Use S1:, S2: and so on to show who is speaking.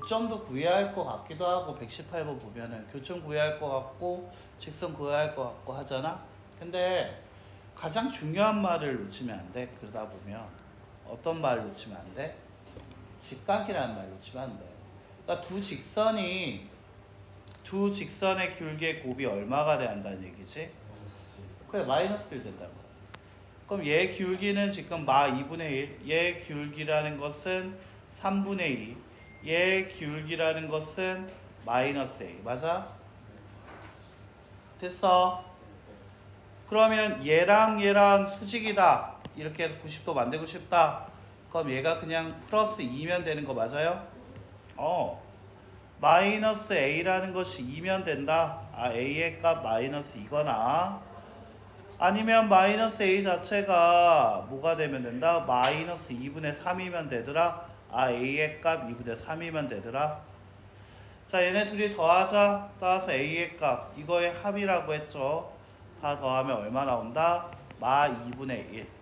S1: 교점도 구해야 할 것 같기도 하고 118번 보면은 교점 구해야 할 것 같고 직선 구해야 할 것 같고 하잖아. 근데 가장 중요한 말을 놓치면 안 돼. 그러다 보면 어떤 말을 놓치면 안 돼? 직각이라는 말 놓치면 안 돼. 그러니까 두 직선이 두 직선의 길기의 곱이 얼마가 한다는 얘기지? 그래 마이너스 1 된다고. 그럼 얘 기울기는 지금 마 2분의 1, 얘 기울기라는 것은 3분의 2, 얘 기울기라는 것은 마이너스 A, 맞아? 됐어. 그러면 얘랑 얘랑 수직이다. 이렇게 해서 90도 만들고 싶다. 그럼 얘가 그냥 플러스 2면 되는 거 맞아요? 어. 마이너스 A라는 것이 2면 된다. 아, A의 값 마이너스 이거나 아니면 마이너스 A 자체가 뭐가 되면 된다? 마이너스 2분의 3이면 되더라. 아 A의 값 2분의 3이면 되더라. 자 얘네 둘이 더하자. 따라서 A의 값 이거의 합이라고 했죠. 다 더하면 얼마 나온다? 마 2분의 1.